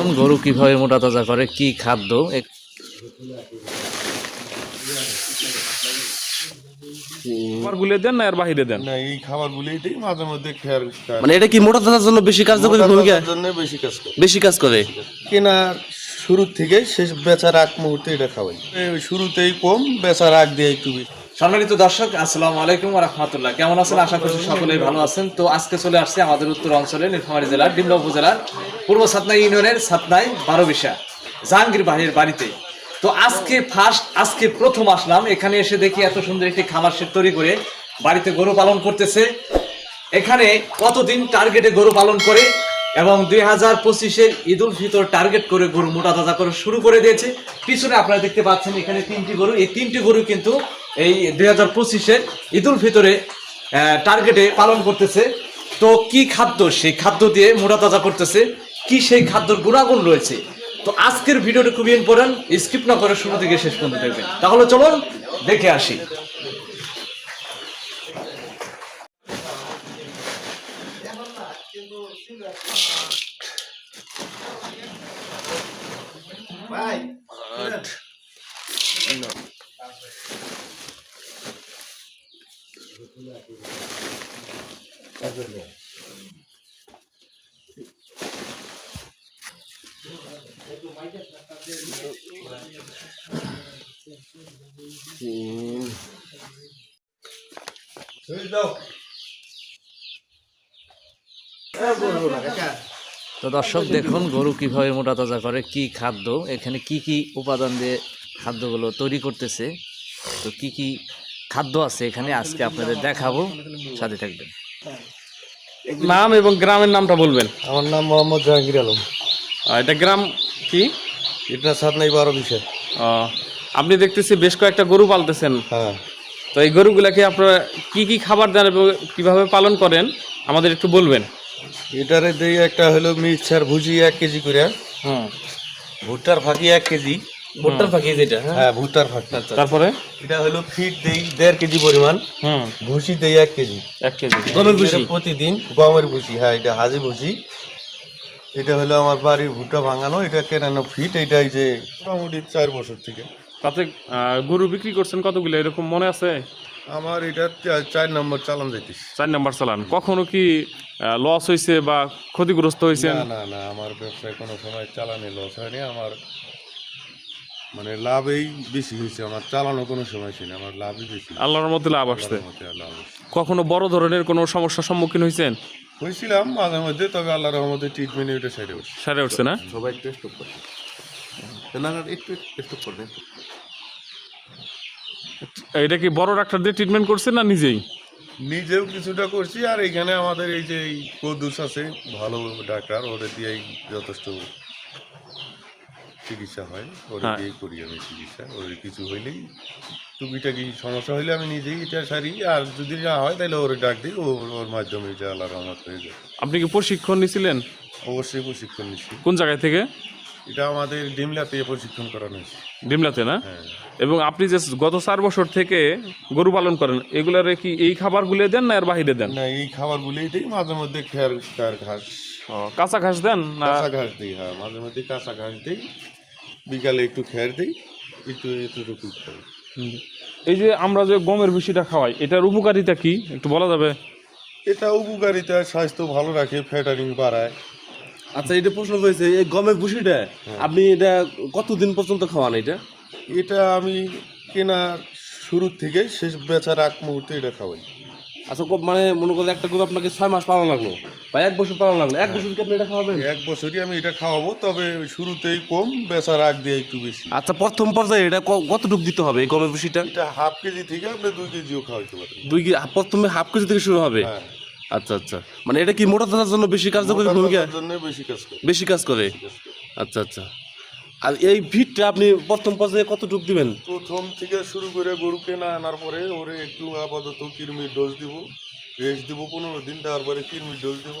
এখন গরু কীভাবে মোটা তাজা করে কি খাদ্য? এ- খাবার গুলে দেন না এর বাহিরে দেন? না এই দিই মাঝে মধ্যে খেয়ার মানে এটা কি মোটা তাজার জন্য বেশি কার্যকরী ভূমিকা? জন্য বেশি কাজ করে। বেশি কাজ করে? শুরু থেকে শেষ বেচার আগ মুহূর্তে এটা খাওয়াই। শুরুতেই কম বেচার আগ দিয়ে একটু বেশি। সম্মানিত দর্শক, আসসালামু আলাইকুম রহমতুল্লাহ। কেমন আছেন? আশা করছি সকলেই ভালো আছেন। তো আজকে চলে আসছে আমাদের উত্তর অঞ্চলে, নীলফামারী জেলার ডিমলা উপজেলার, পূর্ব সাতনাই ইউনিয়নের সাতনাই বারোবিশা জাহাঙ্গীর বাহিনীর বাড়িতে। তো আজকে ফার্স্ট আজকে প্রথম আসলাম। এখানে এসে দেখি এত সুন্দর একটি খামার সেট তৈরি করে বাড়িতে গরু পালন করতেছে। এখানে কতদিন টার্গেটে গরু পালন করে এবং দুই হাজার পঁচিশের ঈদ উল ফিতর টার্গেট করে গরু মোটা তাজা করে শুরু করে দিয়েছে। পিছনে আপনারা দেখতে পাচ্ছেন এখানে তিনটি গরু। এই তিনটি গরু কিন্তু এই দুই হাজার পঁচিশের ঈদ উল ফিতরে টার্গেটে পালন করতেছে। তো কি খাদ্য? সেই খাদ্য দিয়ে মোটা তাজা করতেছে। কি সেই খাদ্যর গুণাগুণ রয়েছে? তো আজকের ভিডিওটা খুবই ইম্পর্টেন্ট স্কিপ না করে শুরু থেকে শেষ পর্যন্ত দেখবেন। তাহলে চলুন দেখে আসি। তো দর্শক, দেখুন গরু কীভাবে মোটা তাজা করে, কি খাদ্য, এখানে কি কি উপাদান দিয়ে খাদ্যগুলো তৈরি করতেছে, তো কি কি খাদ্য আছে এখানে আজকে আপনাদের দেখাবো। সাথে থাকবেন। নাম এবং গ্রামের নামটা বলবেন। আমার নাম মোহাম্মদ জাহাঙ্গীর আলম। এটা গ্রাম কি? এটা সাত নাই বারো বিষয় আপনি দেখতেছি বেশ কয়েকটা গরু পালতেছেন। হ্যাঁ। তো এই গরুগুলাকে আপনারা কি কি খাবার দেন এবং কীভাবে পালন করেন আমাদের একটু বলবেন। এটারে দেই একটা হলো মিক্সচার ভুজি এক কেজি করে। হুম। ভুট্টার ফাঁকি এক কেজি। ভুট্টার ফাঁকি যেটা হ্যাঁ? হ্যাঁ ভুট্টার ফাঁকি। তারপরে? এটা হলো ফিট দেই দেড় কেজি পরিমাণ। হুম। ভুসি দেই এক কেজি। এক কেজি। গমের ভুসি। প্রতিদিন গমের ভুসি হ্যাঁ এটা হাজি ভুসি। এটা হলো আমার বাড়ির ভুট্টা ভাঙানো এটা কেনানো ফিট এটা যে মোটামুটি চার বছর থেকে। তাতে গরু বিক্রি করছেন কতগুলো? এরকম মনে আছে? আমার এটা চার নম্বর চালান যাইতিস চার নম্বর চালান। কখনো কি লস হয়েছে বা ক্ষতিগ্রস্ত হয়েছে না না না আমার ব্যবসায় কোনো সময় চালানে লস হয়নি। আমার মানে লাভই বেশি হয়েছে আমার চালানো কোনো সময় ছিল আমার লাভই বেশি আল্লাহর মধ্যে লাভ আসছে। কখনো বড় ধরনের কোনো সমস্যার সম্মুখীন হয়েছেন? হয়েছিলাম মাঝে মধ্যে তবে আল্লাহর রহমতে ট্রিটমেন্ট এটা সাইডে বসে সারে উঠছে না? সবাই একটু স্টপ করে না না একটু স্টপ করবেন। এটা কি বড় ডাক্তার দিয়ে ট্রিটমেন্ট করছেন না নিজেই? নিজেও কিছুটা করছি আর এখানে আমাদের এই যে এই কদুস আছে ভালো ডাক্তার ওদের দিয়েই যথেষ্ট চিকিৎসা হয় ওদের হ্যাঁ। দিয়েই করি আমি চিকিৎসা ওদের কিছু হইলেই টুকিটাকি সমস্যা হইলে আমি নিজেই এটা সারি আর যদি না হয় তাহলে ওর ডাক দিই ও ওর মাধ্যমে এটা আল্লাহ রহমত হয়ে যায়। আপনি কি প্রশিক্ষণ নিছিলেন? অবশ্যই প্রশিক্ষণ নিচ্ছি কোন জায়গায় থেকে? এটা আমাদের ডিমলাতে প্রশিক্ষণ করানো হয়েছে। ডিমলাতে না? হ্যাঁ। এবং আপনি যে গত চার বছর থেকে গরু পালন করেন এগুলারে কি এই খাবারগুলো দেন না এর বাহিরে দেন? না এই খাবারগুলোই দিই মাঝে মধ্যে খেয়ার খেয়ার ঘাস। ও, কাঁচা ঘাস দেন না? কাঁচা ঘাস দিই হ্যাঁ মাঝে মধ্যে কাঁচা ঘাস দিই। বিকালে একটু খেয়ার দিই একটু এতটুকু খাই। এই যে আমরা যে গমের ভুসিটা খাওয়াই এটার উপকারিতা কি? একটু বলা যাবে? এটা উপকারিতা স্বাস্থ্য ভালো রাখে ফ্যাটারিং বাড়ায়। আচ্ছা এটা প্রশ্ন হয়েছে এই গমের ভুসিটা আপনি এটা কতদিন পর্যন্ত খাওয়ান এটা? এটা আমি কেনার শুরু থেকে শেষ বেচার আগ মুহূর্তে এটা খাওয়াই। আচ্ছা মানে মনে করেন একটা গরু আপনাকে ছয় মাস পালন লাগল। এক বছর পালন লাগল। এক বছর কি আপনি এটা খাওয়াবেন? এক বছরই আমি এটা খাওয়াবো তবে শুরুতেই কম বেচার আগ দিয়ে একটু বেশি। আচ্ছা প্রথম পর্যায়ে এটা কতটুকু দিতে হবে এই গমের ভুসিটা? এটা হাফ কেজি থেকে আপনি দুই কেজিও খাওয়াইতে পারেন। দুই কি প্রথমে হাফ কেজি থেকে শুরু হবে? হ্যাঁ। আচ্ছা আচ্ছা। মানে এটা কি মোটা তাজার জন্য বেশি কার্যকরী ভূমিকা? বেশি কাজ করে। বেশি কাজ করে? আচ্ছা আচ্ছা। আর এই ভিটটা আপনি প্রথম পর্যায়ে কতটুকু দিবেন? প্রথম থেকে শুরু করে গরুকে না আনার পরে ওরে একটু আপাতত কৃমির ডোজ দিব। রেস্ট দেবো পনেরো দিন দেওয়ার পরে কৃমির ডোজ দেব।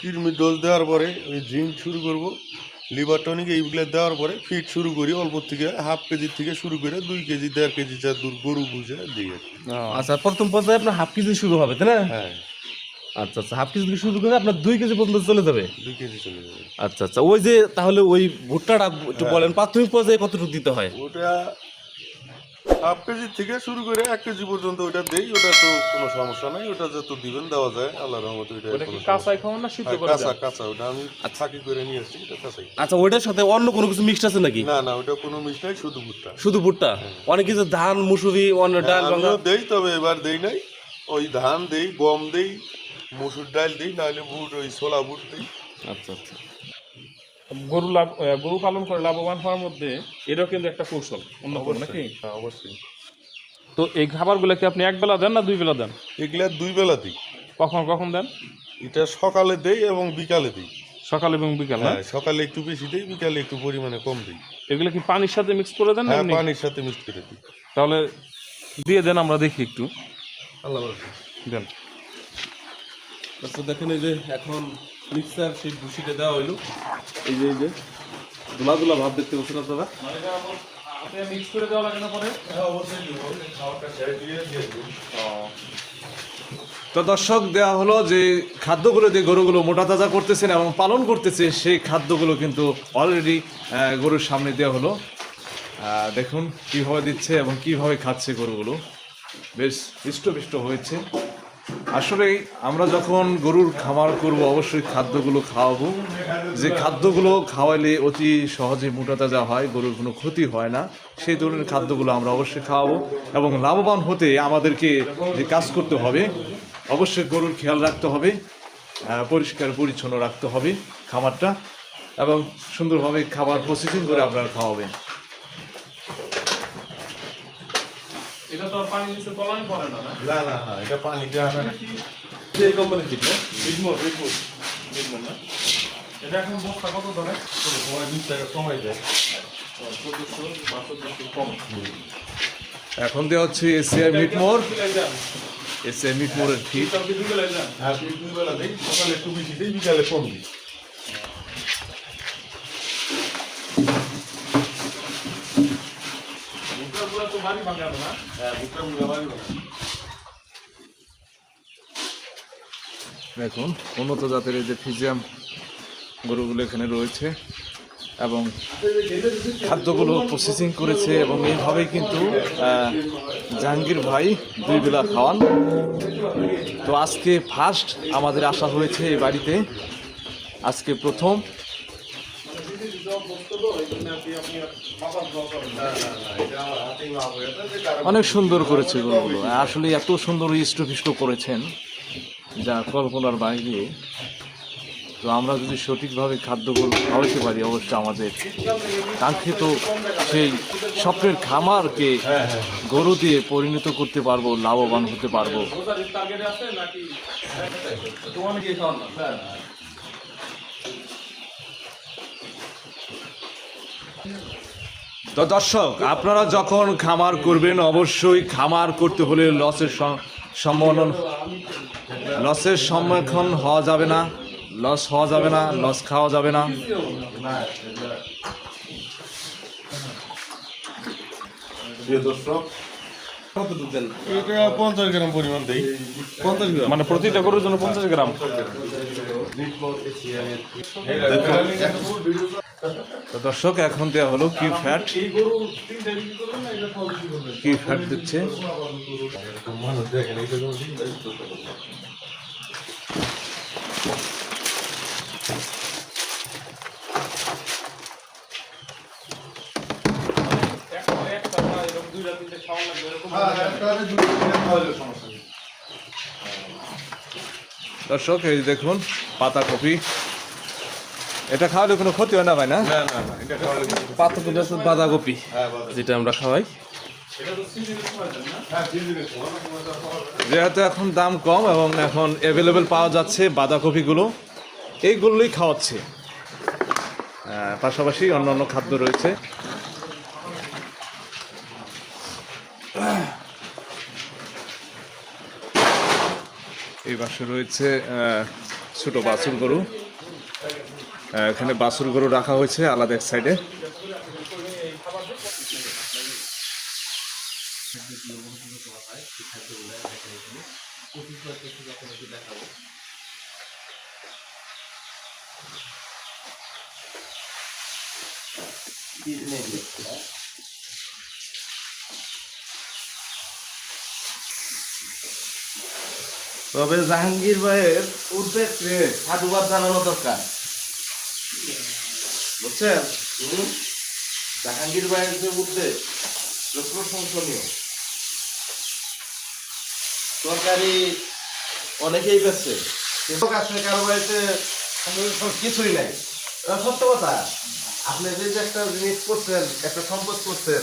কৃমির ডোজ দেওয়ার পরে ওই জিঙ্ক শুরু করব। লিভার টনিক এইগুলো দেওয়ার পরে ফিট শুরু করি অল্প থেকে হাফ কেজির থেকে শুরু করে দুই কেজি দেড় কেজি যা দূর গরু বুঝে দিয়ে আচ্ছা প্রথম পর্যায়ে আপনার হাফ কেজি শুরু হবে তাই না? হ্যাঁ। আচ্ছা আচ্ছা হাফ কেজি থেকে শুরু করে আপনার দুই কেজি পর্যন্ত চলে যাবে? দুই কেজি চলে যাবে। আচ্ছা আচ্ছা ওই যে তাহলে ওই ভুট্টাটা একটু বলেন প্রাথমিক পর্যায়ে কতটুকু দিতে হয়? ওটা হাফ কেজি থেকে শুরু করে এক কেজি পর্যন্ত ওটা দেই ওটা তো কোনো সমস্যা নাই ওটা যত দিবেন দেওয়া যায় আল্লাহ রহমতে ওইটা ওটা কাঁচাই খাওয়ান না সিদ্ধ হ্যাঁ, করে কাঁচা কাঁচা ওটা আমি ফাঁকি করে নিয়ে আসছি এটা কাঁচাই আচ্ছা ওইটার সাথে অন্য কোনো কিছু মিক্সড আছে নাকি? না না ওটা কোনো মিশ নাই শুধু ভুট্টা। শুধু ভুট্টা? অনেক কিছু ধান মুসুরি অন্য ডাল হ্যাঁ, বাংলা দেই তবে এবার দেই নাই। ওই ধান দেই গম দেই মসুর ডাল দিই নাহলে বুট ওই ছোলা বুট দিই। আচ্ছা আচ্ছা। গরু লাভ গরু পালন করে লাভবান হওয়ার মধ্যে এটাও কিন্তু একটা কৌশল। অন্য নাকি? হ্যাঁ অবশ্যই। তো এই খাবারগুলো কি আপনি এক বেলা দেন না দুই বেলা দেন? এগুলা দুই বেলা দিই। কখন কখন দেন? এটা সকালে দেই এবং বিকালে দিই। সকাল এবং বিকাল না? হ্যাঁ সকালে একটু বেশি দিই বিকালে একটু পরিমাণে কম দিই। এগুলো কি পানির সাথে মিক্স করে দেন না হ্যাঁ পানির সাথে মিক্স করে দিই। তাহলে দিয়ে দেন আমরা দেখি একটু। আল্লাহ দেন। আচ্ছা দেখেন এই যে এখন মিক্সার সেই ভুসিটা দেওয়া হইল। এই যে এই যে। দোলা দোলা ভাব দেখতে পাচ্ছেন আপনারা? মিক্স করে দেওয়া লাগে না পরে? তো দর্শক দেওয়া হলো যে খাদ্যগুলো দিয়ে গরুগুলো মোটা তাজা করতেছেন এবং পালন করতেছে সেই খাদ্যগুলো কিন্তু অলরেডি গরুর সামনে দেওয়া হলো। দেখুন কীভাবে দিচ্ছে এবং কীভাবে খাচ্ছে গরুগুলো। বেশ হৃষ্টপিষ্ট হয়েছে। আসলে আমরা যখন গরুর খামার করব, অবশ্যই খাদ্যগুলো খাওয়াবো। যে খাদ্যগুলো খাওয়াইলে অতি সহজে মোটা তাজা হয়, গরুর কোনো ক্ষতি হয় না, সেই ধরনের খাদ্যগুলো আমরা অবশ্যই খাওয়াবো এবং লাভবান হতে আমাদেরকে যে কাজ করতে হবে, অবশ্যই গরুর খেয়াল রাখতে হবে পরিষ্কার, পরিচ্ছন্ন রাখতে হবে খামারটা এবং সুন্দরভাবে খাবার প্রসেসিং করে আপনারা খাওয়াবেন। এটা তো আর পানি নিচে তলানি পড়ে না না? না না না এটা পানি দেওয়া না। এই কোম্পানির ঠিক না বিগমোর বিগমোর বিগমোর না? এটা এখন বস্তা কত ধরে? সময় বিশ টাকা কমাই যায় চোদ্দশো বা চোদ্দশো কম। এখন দেওয়া হচ্ছে এসিআই মিটমোর এসিআই মিটমোরের ফিট কালকে দুবেলায় যান হ্যাঁ দুই দুই বেলা দিই সকালে একটু বেশি দিই বিকালে কম দিই ভুট্টাগুলো তো বাড়ি হ্যাঁ। দেখুন উন্নত জাতের এই যে ফিজিয়াম গরুগুলো এখানে রয়েছে এবং খাদ্যগুলো প্রসেসিং করেছে এবং এইভাবেই কিন্তু জাহাঙ্গীর ভাই দুই বেলা খাওয়ান। তো আজকে ফার্স্ট আমাদের আসা হয়েছে এই বাড়িতে। আজকে প্রথম। অনেক সুন্দর করেছে গরুগুলো আসলে এত সুন্দর ইষ্টপিষ্ট করেছেন যা কল্পনার বাইরে। তো আমরা যদি সঠিকভাবে খাদ্যগুলো খাওয়াতে পারি অবশ্যই আমাদের কাঙ্ক্ষিত সেই স্বপ্নের খামারকে গরু দিয়ে পরিণত করতে পারব লাভবান হতে পারব টার্গেটে আছে নাকি তোমার কি খাওয়ান না তো দর্শক আপনারা যখন খামার করবেন অবশ্যই খামার করতে হলে লসের সম- সম্ভাবনা লসের সম্মুখীন হওয়া যাবে না। লস হওয়া যাবে না লস খাওয়া যাবে না। প্রিয় দর্শক কতটুকু দেন এটা পঞ্চাশ গ্রাম পরিমাণ দিই। পঞ্চাশ গ্রাম। মানে প্রতিটা গরুর জন্য পঞ্চাশ গ্রাম। তো দর্শক, এখন দেওয়া হলো কি ফ্যাট কি ফ্যাট দিচ্ছে? দর্শক, এই দেখুন পাতা কপি এটা খাওয়ালে কোনো ক্ষতি হয় না ভাই না? এটা খাওয়ালে কিছু বাঁধাকপি হ্যাঁ যেটা আমরা খাওয়াই। হ্যাঁ। যেহেতু এখন দাম কম এবং এখন অ্যাভেলেবেল পাওয়া যাচ্ছে বাঁধাকপিগুলো এইগুলোই খাওয়াচ্ছে। পাশাপাশি অন্যান্য খাদ্য রয়েছে। এই পাশে রয়েছে ছোট বাছুর গরু। এখানে বাসুর গরু রাখা হয়েছে আলাদা এক সাইডে। তবে জাহাঙ্গীর ভাইয়ের উদ্বেগ সাধুবাদ জানানো দরকার। বুঝছেন জাহাঙ্গীর ভাইয়ের যে উদ্বেগ যে প্রশংসনীয় তরকারি অনেকেই বেছে কিন্তু কারও বাড়িতে কিছুই নাই। সত্য কথা। আপনি যে যে একটা জিনিস করছেন একটা সম্পদ করছেন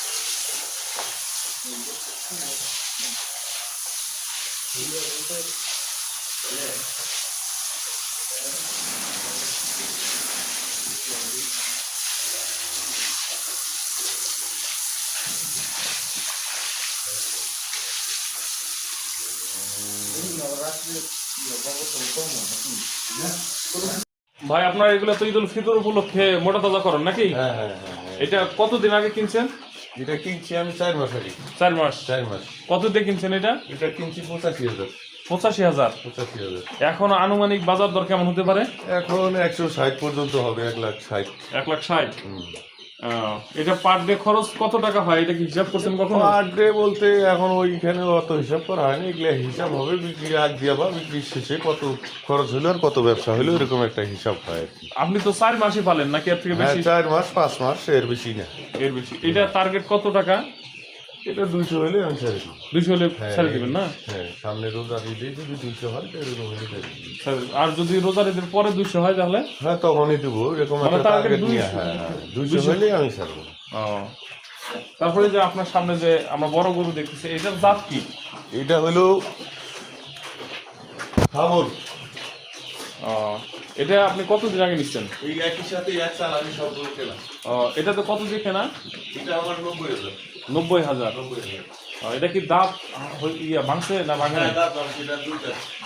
ভাই আপনার এগুলো তো ঈদ উল ফিতর উপলক্ষে মোটা তাজা করেন নাকি হ্যাঁ হ্যাঁ হ্যাঁ হ্যাঁ। এটা কতদিন আগে কিনছেন এটা কিনছি আমি চার মাস আগে চার মাস? চার মাস। কত দিয়ে কিনছেন এটা? এটা কিনছি পঁচাশি হাজার। পঁচাশি হাজার? পঁচাশি হাজার। এখন আনুমানিক বাজার দর কেমন হতে পারে? এখন একশো ষাট পর্যন্ত হবে এক লাখ ষাট। এক লাখ ষাট? এটা পার ডে খরচ কত টাকা হয়? এটা কি হিসাব করছেন কখন? পার ডে বলতে এখন ওইখানে অত হিসাব করা হয়নি। এগুলো হিসাব হবে বিক্রি আগ দিয়ে বা বিক্রির শেষে কত খরচ হলো আর কত ব্যবসা হলো এরকম একটা হিসাব হয় আপনি তো চার মাসই পালেন নাকি এর থেকে হ্যাঁ বেশি? চার মাস পাঁচ মাস এর বেশি না। এর বেশি। এটা টার্গেট কত টাকা? এটা দুইশো হলে আমি ছেড়ে দিই দুইশো হলে ছেড়ে দিবেন না? হ্যাঁ সামনে রোজা দিয়ে যদি দুইশো হয় এরকম হলে আর যদি রোজার ঈদের পরে দুইশো হয় তাহলে? হ্যাঁ তখনই দেবো এরকম একটা target টার্গেট নিয়ে 200 হ্যাঁ হ্যাঁ দুইশো হলে আমি ছাড়বো ও। তারপরে যে আপনার সামনে যে আমরা বড় গরু দেখতেছি এটার জাত কি? এটা হলো খাবর ও, এটা আপনি কতদিন আগে নিচ্ছেন? এই একই সাথে এক চাল আমি সবগুলো খেলাম ও, এটা তো কত দিয়ে কেনা? এটা আমার নব্বই হাজার। নব্বই হাজার। এটা কি দাঁত ইয়া ভাঙছে না ভাঙে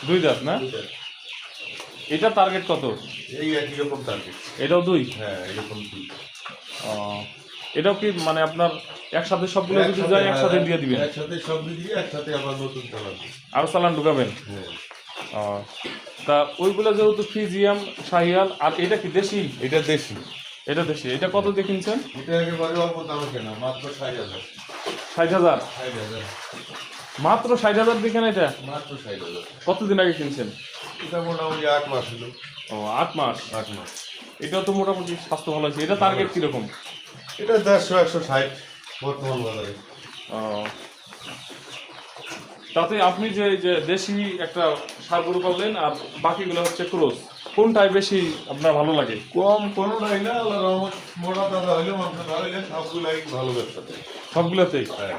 দুই দাঁত না? এটা টার্গেট কত? এই একই টার্গেট এটাও দুই? হ্যাঁ এরকম দুই। এটাও কি মানে আপনার একসাথে সবগুলো যদি যায় একসাথে দিয়ে দিবেন? একসাথে সব দিয়ে একসাথে আবার নতুন চালাবো আরও চালান ঢুকাবেন? হ্যাঁ। তা ওইগুলো যেহেতু ফিজিয়াম শাহিয়াল আর এটা কি দেশি? এটা দেশি। এটা দেশি এটা কত দিয়ে কিনছেন? এটা একেবারে অল্প দামে কেনা মাত্র ষাট হাজার। ষাট হাজার? ষাট হাজার। মাত্র ষাট হাজার দিয়ে কেনা এটা? মাত্র ষাট হাজার। কতদিন আগে কিনছেন? এটা মোটামুটি আট মাস হলো। ও আট মাস? আট মাস। এটা তো মোটামুটি স্বাস্থ্য ভালো আছে। এটা টার্গেট কীরকম? এটা দেড়শো একশো ষাট বর্তমান বাজারে। ও, তাতে আপনি যে যে দেশি একটা সার গরু করলেন আর বাকিগুলো হচ্ছে ক্রোস। কোনটাই বেশি আপনার ভালো লাগে? কম কোনো নাই না আল্লাহ রহমত মোটা তাজা হইলে মাংস না হইলে সবগুলাই ভালো ব্যবসা দেয় সবগুলোতেই? হ্যাঁ।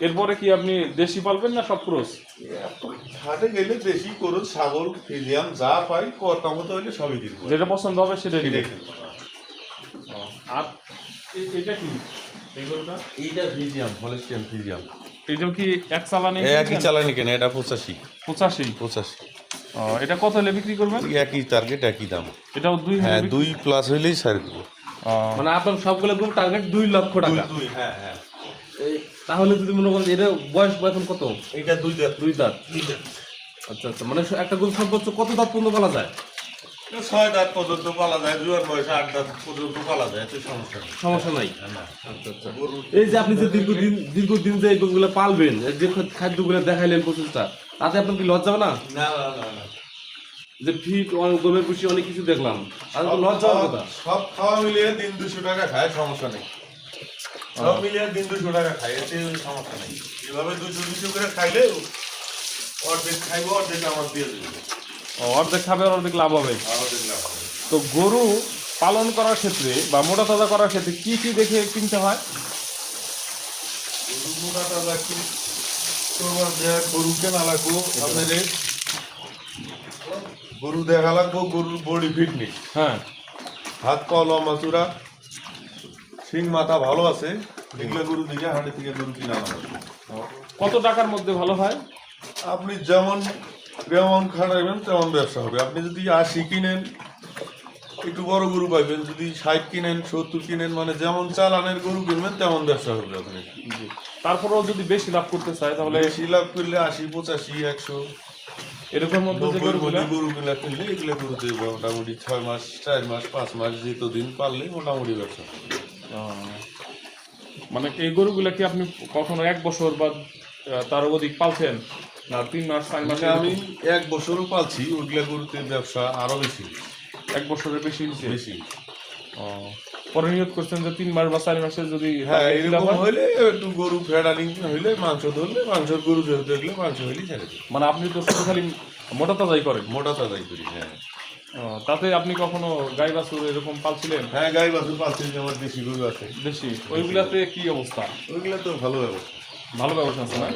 এরপরে কি আপনি দেশি পালবেন না সব ক্রোস হাটে গেলে দেশি গরু ছাগল ফিজিয়াম যা পাই কথা মতো হইলে সবই কিনবো যেটা পছন্দ হবে সেটা দিবে আর এটা কি? এইটা ফিজিয়াম হলিস্টিয়ান ফিজিয়াম এটা কি এক চালানে একই চালানি কেন এটা পঁচাশি। পঁচাশি? পঁচাশি। এটা কত হলে বিক্রি করবেন? একই টার্গেট একই দাম। এটাও দুই হ্যাঁ দুই প্লাস হইলেই দেবো। মানে আপনার সবগুলো গ্রুপ টার্গেট দুই লক্ষ টাকা। হ্যাঁ হ্যাঁ। তাহলে যদি মনে করেন এটা বয়স এখন কত? এইটা দুই দাঁত। দুই দাঁত। আচ্ছা আচ্ছা মানে একটা গরু সর্বোচ্চ কত দাঁত পর্যন্ত বলা যায়? ছয় দাঁত পর্যন্ত পালা যায় জুয়ার বয়সে আট দাঁত পর্যন্ত পালা যায় এত সমস্যা নেই। সমস্যা নাই? না। আচ্ছা আচ্ছা। এই যে আপনি যে দীর্ঘদিন দীর্ঘদিন যে এই গরুগুলো পালবেন এই যে খাদ্যগুলো দেখাইলেন প্রচুরটা তাতে আপনার কি লজ্জা না? না না না না। যে ফিট অনেক গমের পুষি অনেক কিছু দেখলাম। আর তো লজ্জা কথা সব খাওয়া মিলিয়ে দিন দুশো টাকা খায় সমস্যা নেই। সব মিলিয়ে দিন দুশো টাকা খায় এতে সমস্যা নেই। এভাবে দুশো দুশো করে খাইলে অর্ধেক খাইবো অর্ধেক আমার দিয়ে দেবে। ও, অর্ধেক খাবে অর্ধেক লাভ হবে। অর্ধেক লাভ হবে। তো গরু পালন করার ক্ষেত্রে বা মোটা তাজা করার ক্ষেত্রে কি কি দেখে কিনতে হয়? মোটা তাজা কি দেয়া লাগবো আপনাদের গরু দেখা লাগবো গরুর বডি ফিটনেস হ্যাঁ। হাত পা লম্বা চূড়া সিং মাথা ভালো আছে এগুলো গরু দিকে হাটে থেকে গরু কিনা লাগবে কত টাকার মধ্যে ভালো হয়? আপনি যেমন যেমন খাটাইবেন তেমন ব্যবসা হবে। আপনি যদি আশি কিনেন একটু বড় গরু পাইবেন যদি ষাট কিনেন সত্তর কিনেন মানে যেমন চাল চালানের গরু কিনবেন তেমন ব্যবসা হবে আপনি তারপরেও যদি বেশি লাভ করতে চায় তাহলে বেশি লাভ করলে আশি পঁচাশি একশো এরকম গরুগুলো কিনলে এগুলো গরুতে মোটামুটি ছয় মাস চার মাস পাঁচ মাস যেতদিন পারলে মোটামুটি ব্যবসা। মানে এই গরুগুলা কি আপনি কখনো এক বছর বা তার অধিক পালছেন? না তিন মাস চার মাস আমি এক বছরও পালছি ওইগুলা গরুতে ব্যবসা আরও বেশি এক বছরের বেশি হয়েছে বেশি। ও, পরে নিয়োগ করছেন যে তিন মাস বা চার মাসে যদি হ্যাঁ লাভ এরকম হইলে একটু গরু ফেডারিং হইলে মাংস ধরলে মাংসের গরু দেখলে মাংস হইলেই ছেড়ে দিই মানে আপনি তো শুধু খালি মোটা তাজাই করেন? মোটা তাজাই করি হ্যাঁ। তাতে আপনি কখনো গাই বাছুর এরকম পালছিলেন? হ্যাঁ গাই বাছুর পালছি যে আমার দেশি গরু আছে। বেশি ওইগুলাতে কি অবস্থা? ওইগুলা তো ভালো ব্যবস্থা। ভালো ব্যবস্থা আছে না?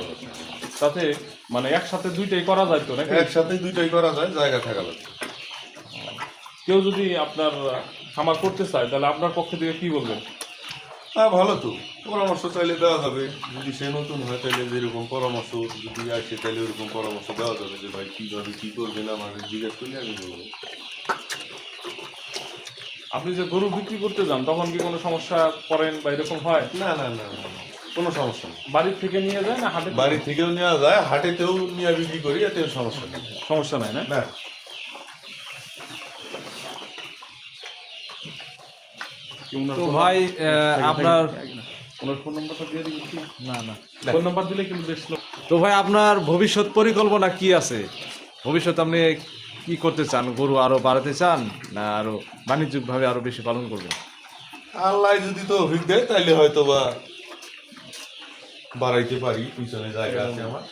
তাতে মানে একসাথে দুইটাই করা যায় তো নাকি? একসাথে দুইটাই করা যায় জায়গা থাকা লাগবে। কেউ যদি আপনার খামার করতে চায় তাহলে আপনার পক্ষ থেকে কি বলবেন? হ্যাঁ ভালো তো। পরামর্শ চাইলে দেওয়া যাবে। যদি সে নতুন হয় তাহলে যেরকম পরামর্শ যদি আসে তাহলে ওরকম পরামর্শ দেওয়া যাবে যে ভাই কীভাবে কী করবেন? আমাকে জিজ্ঞেস করলে আমি বলব। আপনি যে গরু বিক্রি করতে যান তখন কি কোনো সমস্যা করেন বা এরকম হয়? না না না না, না, কোনো সমস্যা নেই। বাড়ির থেকে নিয়ে যায় না হাটে? বাড়ি থেকেও নেওয়া যায় হাটেতেও নিয়ে বিক্রি করি এতে সমস্যা নেই। সমস্যা নাই না না কি ওনার তো ভাই আপনার ওনার ফোন নাম্বারটা দিয়ে দিবি না না। ফোন নাম্বার দিলে কিন্তু বেশ তো ভাই আপনার ভবিষ্যৎ পরিকল্পনা কি আছে? ভবিষ্যৎ আপনি কি করতে চান? গরু আরও বাড়াতে চান? না আরও বাণিজ্যিকভাবে আরও বেশি পালন করবেন? আল্লাহ যদি তো অভিজ্ঞ দেয় তাহলে হয়তো বা বাড়াইতে পারি। পিছনে জায়গা আছে আমার।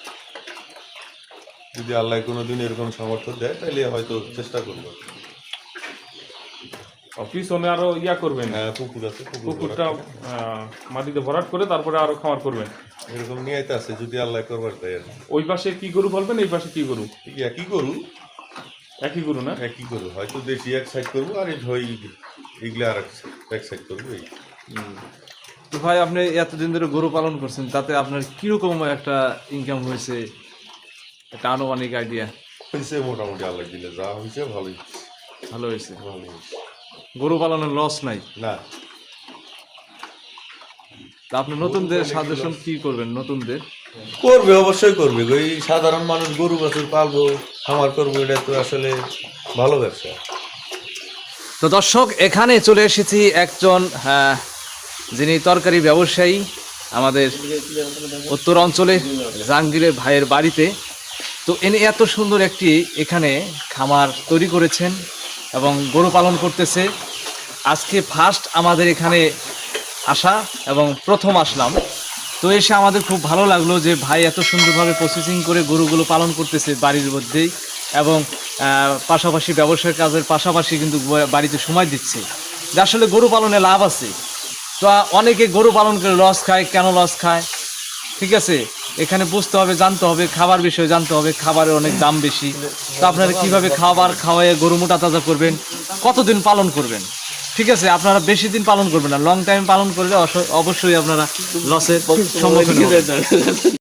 যদি আল্লাহ কোনোদিন এরকম সামর্থ্য দেয় তাহলে হয়তো চেষ্টা করব। পিছনে আরও ইয়া করবেন। হ্যাঁ পুকুর আছে পুকুর পুকুরটা মাটিতে ভরাট করে তারপরে আরও খামার করবেন। এরকম নিয়ে আছে যদি আল্লাহ করবার দেয় ওই পাশে কি গরু বলবেন এই পাশে কি গরু? একই করু একই গরু না? একই করু হয়তো দেশি এক সাইড করব আর এই ধই এগুলো আর এক সাইড করব এই। তো ভাই আপনি এতদিন ধরে গরু পালন করছেন তাতে আপনার কীরকম একটা ইনকাম হয়েছে? একটা আনুমানিক আইডিয়া হয়েছে মোটামুটি আল্লাহ দিলে যা হয়েছে ভালোই ভালো হয়েছে। ভালো হয়েছে। গরু পালনের লস নাই। না। তা আপনি নতুনদের সাজেশন কি করবেন নতুনদের? করবে অবশ্যই করবে ওই সাধারণ মানুষ গরু বাছুর পালবো খামার করব এটা তো আসলে ভালো ব্যবসা। তো দর্শক এখানে চলে এসেছি একজন হ্যাঁ, যিনি তরকারি ব্যবসায়ী আমাদের উত্তর অঞ্চলে জাহাঙ্গীরের ভাইয়ের বাড়িতে। তো এনে এত সুন্দর একটি এখানে খামার তৈরি করেছেন। এবং গরু পালন করতেছে। আজকে ফার্স্ট আমাদের এখানে আসা এবং প্রথম আসলাম। তো এসে আমাদের খুব ভালো লাগল যে ভাই এত সুন্দরভাবে প্রসেসিং করে গরুগুলো পালন করতেছে বাড়ির মধ্যেই এবং পাশাপাশি ব্যবসার কাজের পাশাপাশি কিন্তু বাড়িতে সময় দিচ্ছে। যে আসলে গরু পালনে লাভ আছে। তো অনেকে গরু পালন করে লস খায়, কেন লস খায়? ঠিক আছে? এখানে বুঝতে হবে, জানতে হবে, খাবার বিষয়ে জানতে হবে, খাবারের অনেক দাম বেশি। তো আপনারা কীভাবে খাবার খাওয়ায় গরু মোটা তাজা করবেন? কতদিন পালন করবেন? ঠিক আছে, আপনারা বেশি দিন পালন করবেন না লং টাইম পালন করলে অবশ্যই আপনারা লসের সম্মুখীন।